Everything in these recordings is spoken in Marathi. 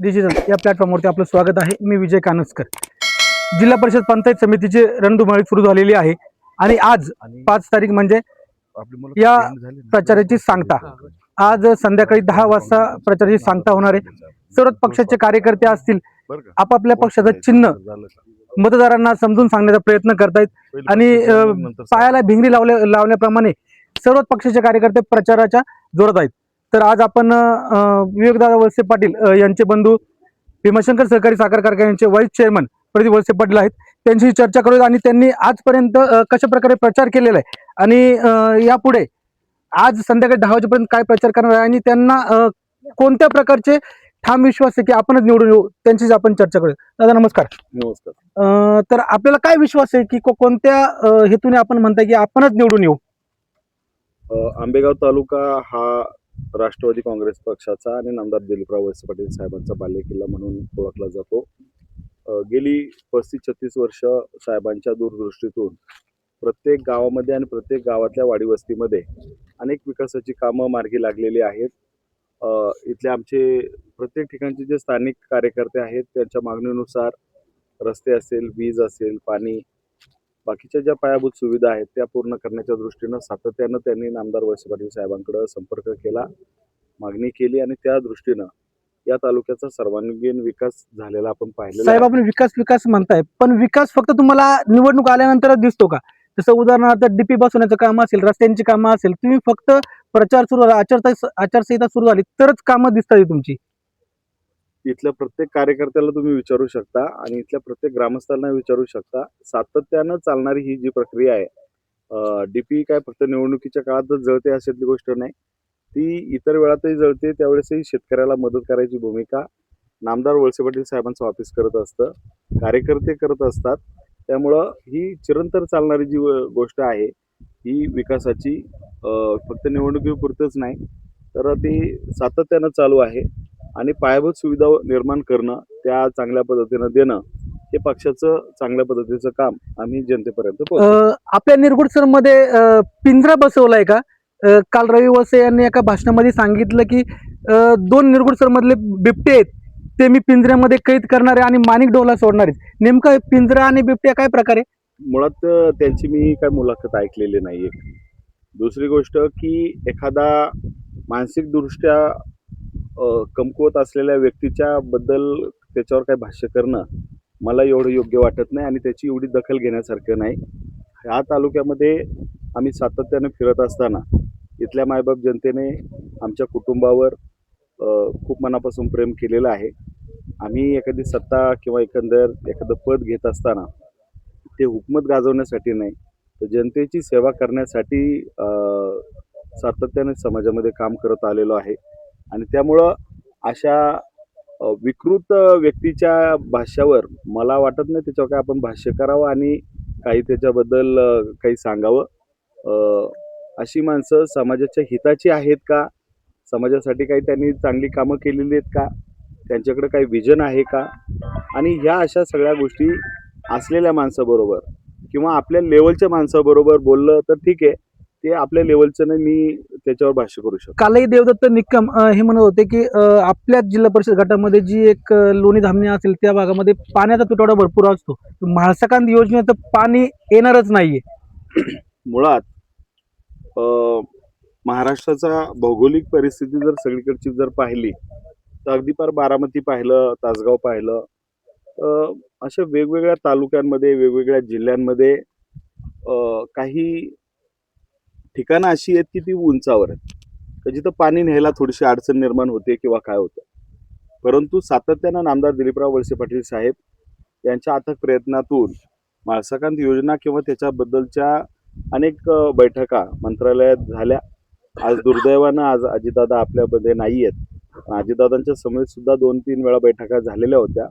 डिजिटल या प्लॅटफॉर्मवरती आपलं स्वागत आहे. मी विजय कानसकर जिल्हा परिषद पंचायत समितीची रणधुमाळी सुरू झालेली आहे. आणि आज पाच तारीख म्हणजे या प्रचाराची सांगता. आज संध्याकाळी दहा वाजता प्रचाराची सांगता होणार आहे. सर्वच पक्षाचे कार्यकर्ते असतील आपापल्या पक्षाचं चिन्ह मतदारांना समजून सांगण्याचा प्रयत्न करतायत. आणि पायाला भिंगरी लावल्या लावण्याप्रमाणे सर्वच पक्षाचे कार्यकर्ते प्रचाराच्या जोरात आहेत. तर आज आपण विवेकदादा वळसे पाटील यांचे बंधू भीमाशंकर सहकारी साखर कारखान्याचे व्हाईस चेअरमन प्रदीप वळसे पाटील आहेत. त्यांची चर्चा करूया आणि त्यांनी आजपर्यंत कशा प्रकारे प्रचार केलेला आहे आणि यापुढे आज संध्याकाळी दहा वाजेपर्यंत काय प्रचार करणार आहे आणि त्यांना कोणत्या प्रकारचे ठाम विश्वास आहे की आपणच निवडून येऊ त्यांचीच आपण चर्चा करूया दादा नमस्कार. नमस्कार. तर आपल्याला काय विश्वास आहे की कोणत्या हेतूने आपण म्हणताय की आपणच निवडून येऊ? आंबेगाव तालुका हा राष्ट्रवादी काँग्रेस पक्षाचा आणि नामदार दिलीपराव वळसे पाटील साहेबांचा बाल्यकिल्ला म्हणून ओळखला जातो. गेली पस्तीस छत्तीस वर्ष साहेबांच्या दूरदृष्टीतून प्रत्येक गावामध्ये आणि प्रत्येक गावातल्या वाडी वस्तीमध्ये अनेक विकासाची कामं मार्गी लागलेली आहेत. इथले आमचे प्रत्येक ठिकाणचे जे स्थानिक कार्यकर्ते आहेत त्यांच्या मागणीनुसार रस्ते असेल वीज असेल पाणी बाकीच्या ज्या पायाभूत सुविधा आहेत त्या पूर्ण करण्याच्या दृष्टीनं सातत्यानं त्यांनी नामदार वळसे पाटील साहेबांकडे संपर्क केला मागणी केली आणि त्या दृष्टीनं या तालुक्याचा सर्वांगीण विकास झालेला आपण पाहिलेला साहेब. आपण विकास विकास म्हणताय पण विकास फक्त तुम्हाला निवडणूक आल्यानंतरच दिसतो का जसं उदाहरणार्थ डीपी बसवण्याचं काम असेल रस्त्यांची कामं असेल तुम्ही फक्त प्रचार सुरू झाला आचारसंहिता आचारसंहिता सुरू झाली तरच कामं दिसतात तुमची इथल्या प्रत्येक कार्यकर्त्याला तुम्ही विचारू शकता आणि इथल्या प्रत्येक ग्रामस्थांना विचारू शकता. सातत्यानं चालणारी ही जी प्रक्रिया आहे डीपी काय फक्त निवडणुकीच्या काळातच जळते अशातली गोष्ट नाही. ती इतर वेळातही जळते त्यावेळेसही शेतकऱ्याला मदत करायची भूमिका नामदार वळसे पाटील साहेबांचं ऑफिस करत असतं कार्यकर्ते करत असतात. त्यामुळं ही चिरंतर चालणारी जी व- गोष्ट आहे ही विकासाची फक्त निवडणुकीपुरतंच नाही. तर ती सातत्यानं चालू आहे. आणि पायाभूत सुविधा निर्माण करणं त्या चांगल्या पद्धतीनं देणं हे पक्षाचं चांगल्या पद्धतीचं काम आम्ही जनतेपर्यंत आपल्या निरगुड सरमध्ये पिंजरा बसवलाय का? काल रवी वसे यांनी एका भाषणामध्ये सांगितलं की दोन निरगुड सर मधले बिबटे आहेत ते मी पिंजऱ्यामध्ये कैद करणार आहे आणि माणिक डोला सोडणार नेमकं पिंजरा आणि बिबट्या काय प्रकारे मुळात त्यांची मी काय मुलाखत ऐकलेली नाही दुसरी गोष्ट की एखादा मानसिकदृष्ट्या कमकुवत असलेल्या व्यक्तीच्या बद्दल त्याच्यावर काय भाष्य करणं मला एवढं योग्य वाटत नाही आणि त्याची एवढी दखल घेण्यासारखं नाही. ह्या तालुक्यामध्ये आम्ही सातत्याने फिरत असताना इथल्या मायबाप जनतेने आमच्या कुटुंबावर खूप मनापासून प्रेम केलेलं आहे. आम्ही एखादी सत्ता किंवा एकंदर एखादं पद घेत असताना ते हुकमत गाजवण्यासाठी नाही तर जनतेची सेवा करण्यासाठी सातत्याने समाजामध्ये काम करत आलेलो आहे. आणि त्यामुळं अशा विकृत व्यक्तीच्या भाष्यावर मला वाटत नाही त्याच्यावर काय आपण भाष्य करावं आणि काही त्याच्याबद्दल काही सांगावं. अशी माणसं समाजाच्या हिताची आहेत का? समाजासाठी काही त्यांनी चांगली कामं केलेली आहेत का? त्यांच्याकडे काही विजन आहे का? आणि ह्या अशा सगळ्या गोष्टी असलेल्या माणसाबरोबर किंवा आपल्या लेवलच्या माणसाबरोबर बोललं तर ठीक आहे. ते आपल्या लेवलचं नाही मी त्याच्यावर भाष्य करू शकतो. कालही देवदत्त निकम अ, हे म्हणत होते की अ, आपल्याच जिल्हा परिषद गटामध्ये जी एक अ, लोणी धामणी असेल त्या भागामध्ये पाण्याचा तुटवडा भरपूर असतो. म्हाळसाकांत योजनेचं पाणी येणारच नाहीये. मुळात अ, महाराष्ट्राचा भौगोलिक परिस्थिती जर सगळीकडची जर पाहिली तर अगदी पार बारामती पाहिलं तासगाव पाहिलं अ, अशा वेगवेगळ्या तालुक्यांमध्ये वेगवेगळ्या जिल्ह्यांमध्ये अ, काही ठिकाणं अशी आहेत की ती उंचावर आहेत. जिथं पाणी न्यायला थोडीशी अडचण निर्माण होते किंवा काय होतं. परंतु सातत्यानं नामदार दिलीपराव वळसे पाटील साहेब यांच्या अथक प्रयत्नातून माळसाकांत योजना किंवा त्याच्याबद्दलच्या अनेक बैठका मंत्रालयात झाल्या. आज दुर्दैवानं आज अजितदादा आपल्यामध्ये नाही आहेत. अजितदादांच्या समेत सुद्धा दोन तीन वेळा बैठका झालेल्या होत्या.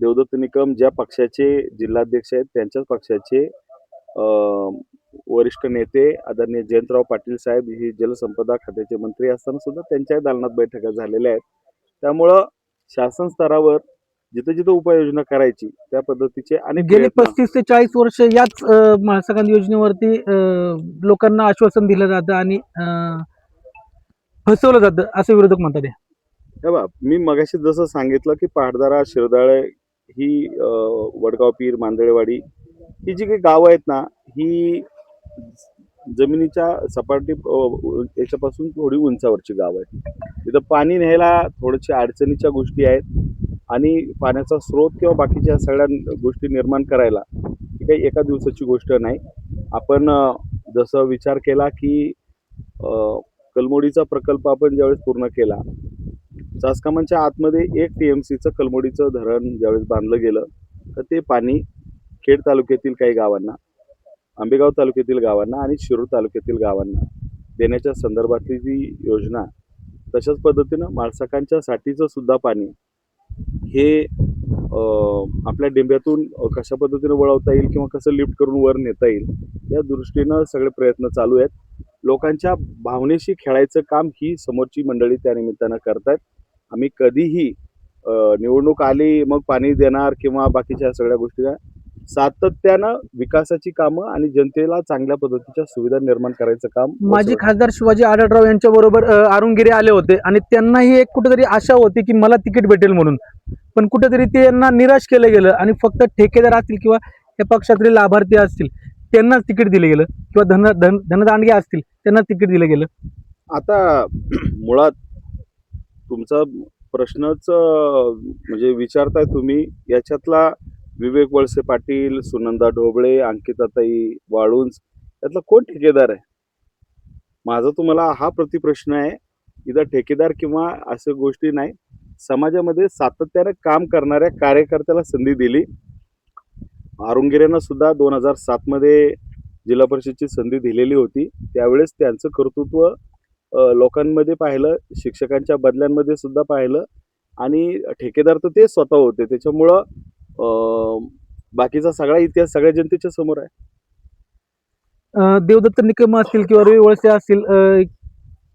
देवदत्त निकम ज्या पक्षाचे जिल्हाध्यक्ष आहेत त्यांच्याच पक्षाचे वरिष्ठ नेते आदरणीय जयंतराव पाटील साहेब ही जलसंपदा खात्याचे मंत्री असताना सुद्धा त्यांच्या दालनात बैठका झालेल्या आहेत त्यामुळं शासन स्तरावर जिथं जिथं उपाययोजना करायची त्या पद्धतीचे अनेक गेली पस्तीस ते चाळीस वर्ष याच अ, म्हाळसाकांत योजनेवरती लोकांना आश्वासन दिलं जातं आणि फसवलं जातं असं विरोधक म्हणतात हे. बा मी मगाशी जसं सांगितलं की पहाडदारा शिरदाळे ही वडगाव पीर मांदळेवाडी ही जी काही गावं आहेत ना ही जमिनीच्या सपाटी याच्यापासून थोडी उंचावरची गाव आहे. तिथं पाणी न्यायला थोड्याशा अडचणीच्या गोष्टी आहेत आणि पाण्याचा स्रोत किंवा बाकीच्या सगळ्या गोष्टी निर्माण करायला ही काही एका दिवसाची गोष्ट नाही. आपण जसं विचार केला की कलमोडीचा प्रकल्प आपण ज्यावेळेस पूर्ण केला चासकामांच्या आतमध्ये एक टी एम सीचं कलमोडीचं धरण ज्यावेळेस बांधलं गेलं तर ते पाणी खेड तालुक्यातील काही गावांना आंबेगाव तालुक्यातील गावांना आणि शिरूर तालुक्यातील गावांना देण्याच्या संदर्भातली जी योजना तशाच पद्धतीनं माळसाकांच्या साठीचं सुद्धा पाणी हे आपल्या डेंब्यातून कशा पद्धतीनं वळवता येईल किंवा कसं लिफ्ट करून वर नेता येईल या दृष्टीनं सगळे प्रयत्न चालू आहेत. लोकांच्या भावनेशी खेळायचं काम ही समोरची मंडळी त्या निमित्तानं करतायत. आम्ही कधीही निवडणूक आली मग पाणी देणार किंवा बाकीच्या सगळ्या गोष्टी सातत्यानं विकासाची कामं आणि जनतेला चांगल्या पद्धतीच्या सुविधा निर्माण करायचं काम माजी खासदार शिवाजी आढळराव यांच्या बरोबर अरुणगिरी आले होते आणि त्यांनाही एक कुठेतरी आशा होती की मला तिकीट भेटेल म्हणून. पण कुठेतरी ते यांना निराश केलं गेलं आणि फक्त ठेकेदार असतील किंवा या पक्षातले लाभार्थी असतील त्यांनाच तिकीट दिलं गेलं किंवा धन धन धनदांडगे असतील त्यांना तिकीट दिलं गेलं. आता मुळात तुमचा प्रश्नच म्हणजे विचारताय तुम्ही याच्यातला विवेक वळसे पाटील सुनंदा ढोबळे अंकिताताई वाळुंज यातला कोण ठेकेदार आहे? माझा तुम्हाला हा प्रतिप्रश्न आहे इथं ठेकेदार किंवा अशा गोष्टी नाही. समाजामध्ये सातत्याने काम करणाऱ्या कार्यकर्त्याला संधी दिली. आरुंगिरेंना सुद्धा दोन हजार सातमध्ये जिल्हा परिषदची संधी दिलेली होती. त्यावेळेस त्यांचं कर्तृत्व लोकांमध्ये पाहिलं शिक्षकांच्या बदल्यांमध्ये सुद्धा पाहिलं. आणि ठेकेदार तर ते स्वतः होते. त्याच्यामुळं बाकीचा सगळा इतिहास सगळ्या जनतेच्या समोर आहे. देवदत्त निकम असतील किंवा रवी वळसे असतील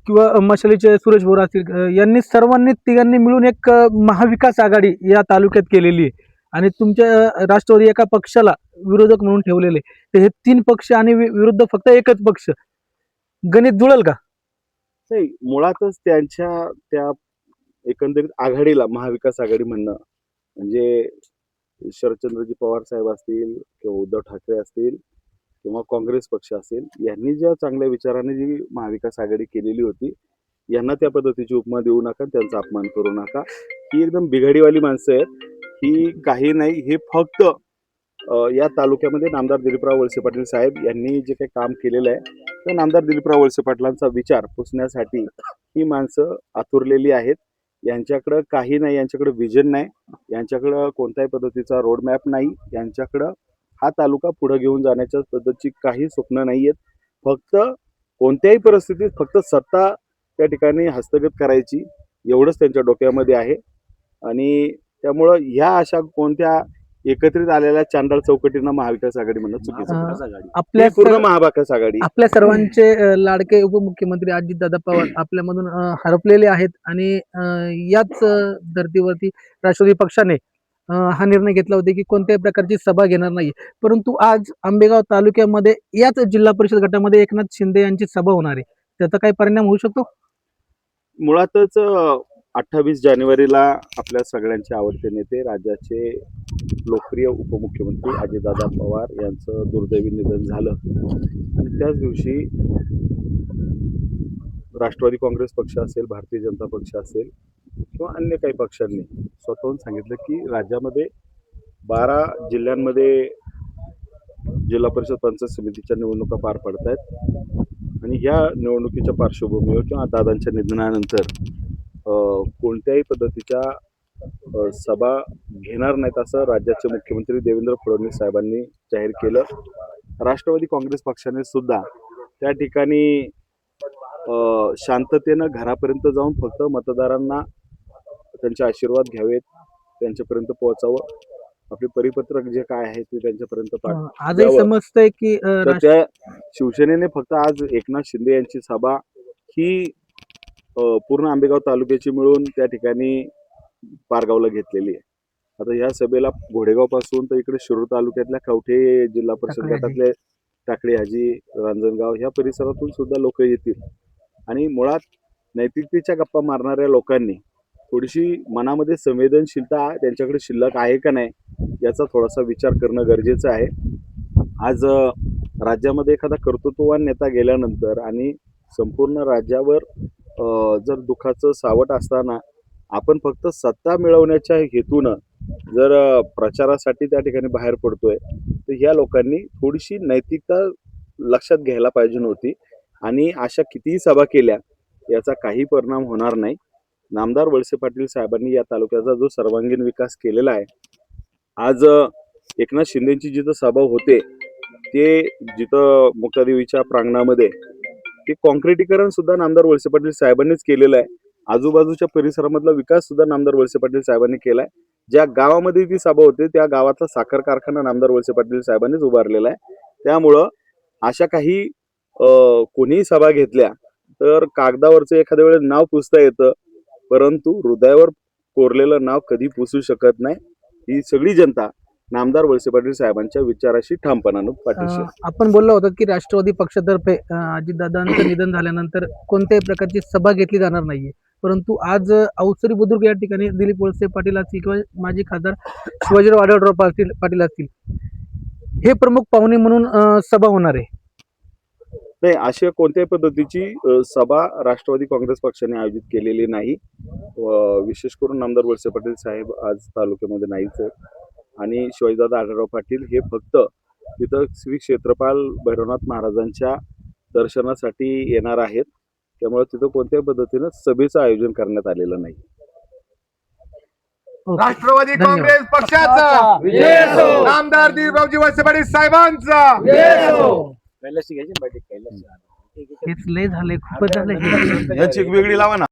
किंवा मशालीचे सुरेश भोर असतील यांनी सर्वांनी तिघांनी मिळून एक महाविकास आघाडी या तालुक्यात केलेली आहे. आणि तुमच्या राष्ट्रवादी एका पक्षाला विरोधक म्हणून ठेवलेले तर हे तीन पक्ष आणि विरुद्ध फक्त एकच पक्ष. गणित जुळल का? नाही मुळातच त्यांच्या त्या एकंदरीत आघाडीला महाविकास आघाडी म्हणणं म्हणजे शरदचंद्रजी पवार साहेब असतील किंवा उद्धव ठाकरे असतील किंवा काँग्रेस पक्ष असेल यांनी ज्या चांगल्या विचाराने जी महाविकास आघाडी केलेली होती यांना त्या पद्धतीची उपमा देऊ नका त्यांचा अपमान करू नका. ही एकदम बिघाडीवाली माणसं आहेत. ही काही नाही हे फक्त या तालुक्यामध्ये नामदार दिलीपराव वळसे पाटील साहेब यांनी जे काही काम केलेलं आहे तर नामदार दिलीपराव वळसे पाटलांचा विचार पुसण्यासाठी ही माणसं आतुरलेली आहेत. यांच्याकडं काही नाही यांच्याकडं विजन नाही यांच्याकडं कोणत्याही पद्धतीचा रोडमॅप नाही यांच्याकडं हा तालुका पुढे घेऊन जाण्याच्या पद्धतीची काही स्वप्न नाही आहेत फक्त कोणत्याही परिस्थितीत फक्त सत्ता त्या ठिकाणी हस्तगत करायची एवढंच त्यांच्या डोक्यामध्ये आहे. आणि त्यामुळं ह्या अशा कोणत्या एकत्रित आलेल्या चांडाळ चौकटींना महाविकास आघाडी म्हणणं चुकीचं. आपल्या पूर्ण महाविकास आघाडी. आपल्या सर्वांचे लाडके उपमुख्यमंत्री अजितदादा पवार आपल्यामधून हरपलेले आहेत आणि याच धर्तीवरती राष्ट्रवादी पक्षाने हा निर्णय घेतला होता की कोणत्याही प्रकारची सभा घेणार नाही परंतु आज आंबेगाव तालुक्यामध्ये याच जिल्हा परिषद गटामध्ये एकनाथ शिंदे यांची सभा होणार आहे. त्याचा काही परिणाम होऊ शकतो? मुळातच अठ्ठावीस जानेवारीला आपल्या सगळ्यांचे आवडते नेते राज्याचे लोकप्रिय उपमुख्यमंत्री अजितदादा पवार यांचं दुर्दैवी निधन झालं. आणि त्याच दिवशी राष्ट्रवादी काँग्रेस पक्ष असेल भारतीय जनता पक्ष असेल किंवा अन्य काही पक्षांनी स्वतःहून सांगितलं की राज्यामध्ये बारा जिल्ह्यांमध्ये जिल्हा परिषद पंचायत समितीच्या निवडणुका पार पडत आहेत आणि ह्या निवडणुकीच्या पार्श्वभूमीवर किंवा दादांच्या निधनानंतर कोणत्याही पद्धतीच्या सभा घेणार नाहीत असं राज्याचे मुख्यमंत्री देवेंद्र फडणवीस साहेबांनी जाहीर केलं राष्ट्रवादी काँग्रेस पक्षाने सुद्धा त्या ठिकाणी शांततेनं घरापर्यंत जाऊन फक्त मतदारांना त्यांचे आशीर्वाद घ्यावेत त्यांच्यापर्यंत पोहोचावं आपले परिपत्रक जे काय आहे ते त्यांच्यापर्यंत आजही द्यावं. समजतंय की त्या शिवसेनेने फक्त आज एकनाथ शिंदे यांची सभा ही पूर्ण आंबेगाव तालुक्याची मिळून त्या ठिकाणी पारगावला घेतलेली आहे आता ह्या सभेला घोडेगावपासून तर इकडे शिरूर तालुक्यातल्या कवठे जिल्हा परिषद. गटातले टाकळी हाजी रांजणगाव ह्या परिसरातून सुद्धा लोक येतील आणि मुळात नैतिकतेच्या गप्पा मारणाऱ्या लोकांनी थोडीशी मनामध्ये संवेदनशीलता त्यांच्याकडे शिल्लक आहे का नाही याचा थोडासा विचार करणं गरजेचं आहे आज राज्यामध्ये एखादा कर्तृत्ववान नेता गेल्यानंतर आणि संपूर्ण राज्यावर जर दुःखाचं सावट असताना आपण फक्त सत्ता मिळवण्याच्या हेतूनं जर प्रचारासाठी त्या ठिकाणी बाहेर पडतोय तर ह्या लोकांनी थोडीशी नैतिकता लक्षात घ्यायला पाहिजे नव्हती आणि अशा कितीही सभा केल्या याचा काही परिणाम होणार नाही. नामदार वळसे पाटील साहेबांनी या तालुक्याचा जो सर्वांगीण विकास केलेला आहे आज एकनाथ शिंदेची जिथं सभा होते ते जिथं मुक्तादेवीच्या प्रांगणामध्ये ते कॉन्क्रिटीकरण सुद्धा नामदार वळसे पाटील साहेबांनीच केलेलं आहे. आजूबाजूच्या परिसरामधला विकास सुद्धा नामदार वळसे पाटील साहेबांनी केलाय. ज्या गावामध्ये ती सभा होते त्या गावातला साखर कारखाना नामदार वळसे पाटील साहेबांनीच उभारलेला आहे. त्यामुळं अशा काही कोणीही सभा घेतल्या तर कागदावरचं एखाद्या वेळेस नाव पुसता येतं परंतु हृदयावर कोरलेलं नाव कधी पुसू शकत नाही. ही सगळी जनता नामदार वळसे पाटील साहेबांच्या विचाराशी ठामपणानं पाठीशी आपण बोललो होतो की राष्ट्रवादी पक्षातर्फे अजितदादांचं निधन झाल्यानंतर कोणत्याही प्रकारची सभा घेतली जाणार नाहीये. परंतु आज अवसरी बुद्रुक या ठिकाणी दिलीप वळसे पाटील असतील किंवा माजी खासदार शिवाजीराव आढळराव पाटील पाटील असतील. हे प्रमुख पाहुणे म्हणून सभा होणार आहे. नाही अशा कोणत्याही पद्धतीची सभा राष्ट्रवादी काँग्रेस पक्षाने आयोजित केलेली नाही. विशेष करून नामदार वळसे पाटील साहेब आज तालुक्यामध्ये नाहीच आहेत. आणि शिवाजीदादा आढळराव पाटील हे फक्त तिथं श्री क्षेत्रपाल भैरवनाथ महाराजांच्या दर्शनासाठी येणार आहेत. त्यामुळे तिथं कोणत्याही पद्धतीनं सभेचं आयोजन करण्यात आलेलं नाही. राष्ट्रवादी. काँग्रेस पक्षाचा. नामदार दिलीपरावजी वळसे पाटील साहेबांचा. हेच लय झालंय खूपच झालंय. याची एक वेगळी लावा ना